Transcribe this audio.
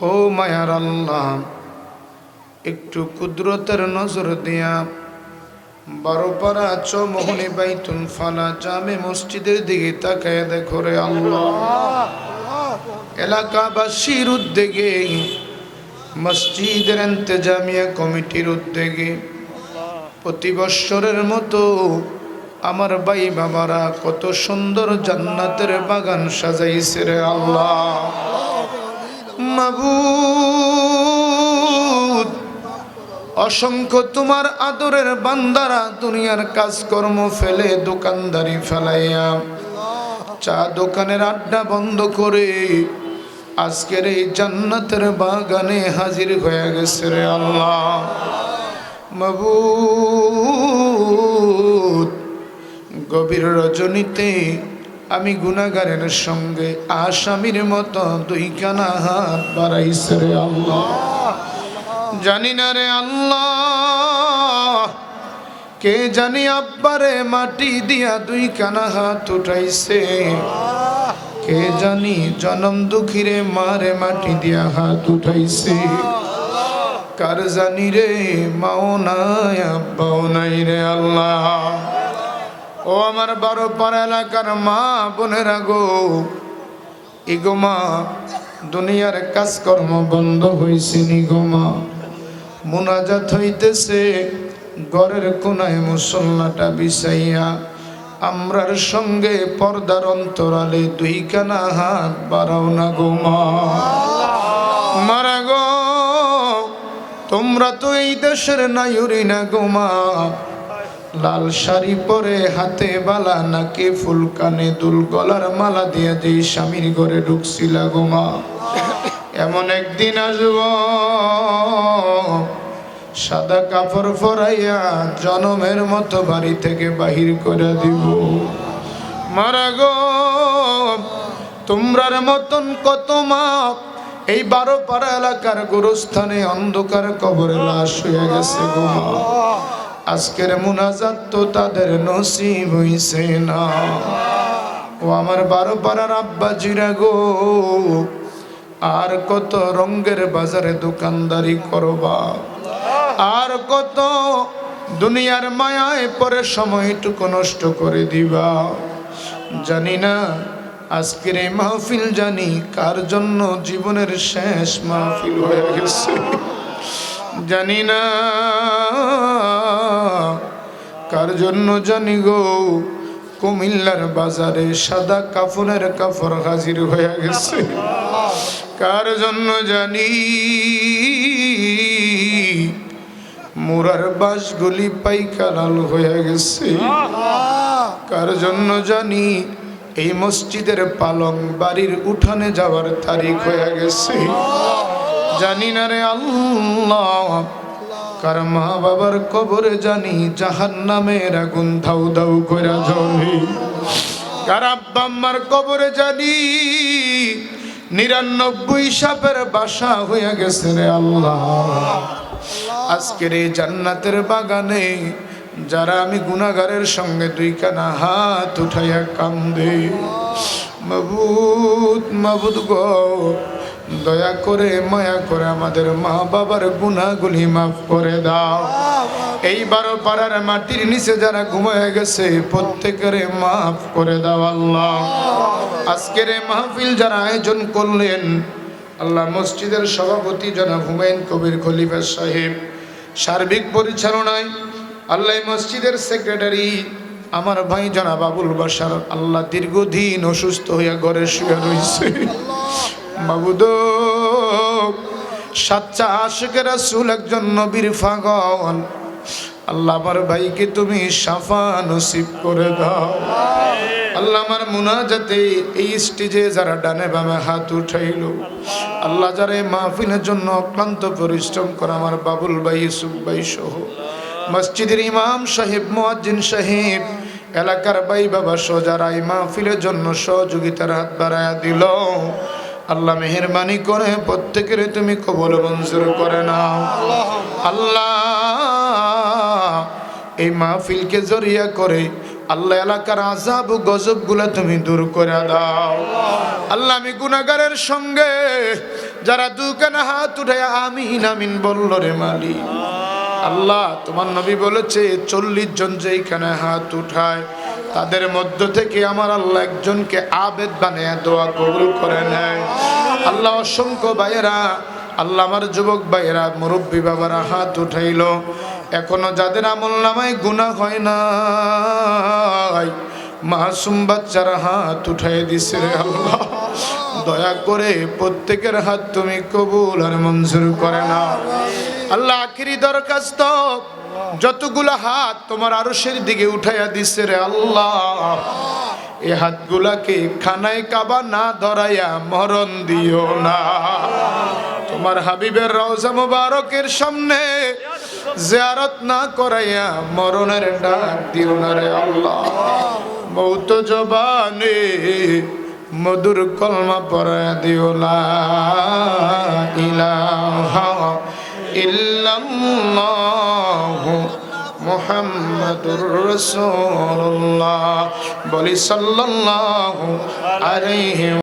ও মায়ার আল্লাহ, একটু কুদরতের নজর দিয়া বারোপাড়া চৌমোহনী বাইতুল ফালা জামে মসজিদের দিকে তাকায় দেখো রে আল্লাহ। এলাকাবাসীর উদ্যোগে, মসজিদের এন্তেজামিয়া কমিটির উদ্যোগে প্রতি বৎসরের মতো আমার ভাই বাবারা কত সুন্দর জান্নাতের বাগান সাজাইছে রে আল্লাহ। মাবুদ অসংখ্য তোমার আদরের বান্দারা দুনিয়ার কাজকর্ম ফেলে দোকানদারি ফেলাইয়া, চা দোকানের আড্ডা বন্ধ করে আজকের এই জান্নাতের বাগানে হাজির হয়ে গেছে রে আল্লাহ। মাবুদ গভীর রজনীতে আমি গুনাগারের সঙ্গে আসামির মতো দুই কানা হাত বাড়াইছে রে আল্লাহ। জানি না রে আল্লাহ, কে জানি আব্বারে মাটি দিয়া দুই কানা হাত উঠাইছে। কে জানি জনম দুঃখীরে মারে মাটি দিয়া হাত উঠাইছে। কার জানি রে মাও নাই, আব্বাও নাই রে আল্লাহ। ও আমার বারো পাড়া এলাকার মা বোনেরা গো। ইগো মা, দুনিয়ার কাজকর্ম বন্ধ হয়েছে নিগো মা। মোনাজাত হইতেছে, ঘরের কোনায় মুসল্লাটা বিছাইয়া। আমরার সঙ্গে পর্দার অন্তরালে দুই কানা হাত বাড়াও না গো মা। মারা গো, তোমরা তো এই দেশের নায়ুরি না গো মা। লাল শাড়ি পরে হাতে বালা, নাকি ফুল কানে দুল গলার মালা দিয়ে যেই স্বামীর ঘরে ঢুকছিলা গোমা এমন একদিন আসব, সাদা কাপড় পরাইয়া জনমের মতো বাড়ি থেকে বাহির করে দিব। মারা গো, তোমরার মতন কত মা, এই বারো পাড়া এলাকার গুরুস্থানে অন্ধকার কবরে লাশ হয়ে গেছে গো মা। আজকের মুনাজাত তো তাদের নসিব হইছে না। ও আমার বারো পাড়ার আব্বা জিরা গো, আর কত রঙ্গের বাজারে দোকানদারি করবা। আর কত দুনিয়ার মায়ায় পরে সময়টুকু নষ্ট করে দিবা। জানি না আজকের এই মাহফিল জানি কার জন্য জীবনের শেষ মাহফিল হয়ে গেছে। জানি না কার জন্য জানি গো? কুমিল্লার বাজারে সাদা কাফনের কাপড় হাজির হয়ে গেছে। কার জন্য জানি? মুরার বাসগুলি পাইকা লাল হয়ে গেছে। কার জন্য জানি? এই মসজিদের পালং বাড়ির উঠানে যাওয়ার তারিখ হয়ে গেছে। জানি না রে আল্লাহ। কার মা বাবার কবরে জানি জাহান নামের আগুন ধাউ ধাউ করে জ্বলে। কার আব্বা আম্মার কবরে জানি, নিরানব্বই সাপের বাসা হয়ে গেছে রে আল্লাহ। আজকের এই জান্নাতের বাগানে যারা আমি গুনাগারের সঙ্গে দুই কানা হাত উঠাইয়া কান্দে, মাবুদ মাবুদ গো দয়া করে, মায়া করে আমাদের মা বাবার গুনাগুলি মাফ করে দাও। এই বারো পাড়ার মাটির নিচে যারা ঘুমায় গেছে, প্রত্যেকের মাফ করে দাও আল্লাহ। আজকের মাহফিল যারা আয়োজন করলেন, আল্লাহ মসজিদের সভাপতি জনাব হুমায়ুন কবির খলিফা সাহেব, সার্বিক পরিচালনায় আল্লাহ মসজিদের সেক্রেটারি, আমার ভাই জনাব আবুল বাসার আল্লাহ দীর্ঘদিন অসুস্থ হইয়া ঘরে শুয়ে রয়েছে সাচ্চা রাসূল একজন নবীর ভাইকে তুমি যারা ডানে হাত আল্লাহ জন্য অক্লান্ত পরিশ্রম করে আমার বাবুল ভাই ইসুফ ভাই সহ মসজিদের ইমাম সাহেব, মোয়াজ্জিন সাহেব, এলাকার ভাই বাবা সহ যারা এই মাহফিলের জন্য সহযোগিতার হাত বাড়াইয়া দিল আল্লাহ মেহরবানি করে প্রত্যেকের তুমি কবল মঞ্জুর করে নাও। আল্লাহ, এই মাহফিলকে জরিয়া করে আল্লাহ এলাকার আজাব গজবগুলা তুমি দূর করে দাও। আল্লাহ, আমি গুনাগারের সঙ্গে যারা দুখানা হাত উঠে আমিন আমিন বলল রে মালিক। আল্লাহ, তোমার নবী বলেছে, চল্লিশ জন যেইখানে হাত উঠায়, তাদের মধ্য থেকে আমার আল্লাহ একজনকে আবেদ বানিয়ে দোয়া কবুল করে নেয়। আল্লাহ অসংখ্য ভাইয়েরা, আল্লাহ আমার যুবক ভাইয়েরা, মুরব্বী বাবারা হাত উঠাইল। এখনও যাদের আমল নামায় গুণা হয় না মাসুম বাচ্চারা হাত উঠাই দিছে রে আল্লাহ। দয়া করে প্রত্যেকের হাত তুমি কবুল আর মঞ্জুর করে না আল্লাহ আখিরি দরখাস্ত। যতগুলো হাত তোমার আরশের দিকে উঠাইয়া দিছে রে আল্লাহ। এ হাতগুলাকে খানায় কাবা না ধরাইয়া মরণ দিও না। তোমার হাবিবের রওজা মুবারকের সামনে জিয়ারত না করাইয়া মরণের ডাক দিও না রে আল্লাহ। মৌত জবানে মধুর কলমা পড়া দিও লা ইলাহা إلا الله محمد رسول الله. بلي صلى الله عليه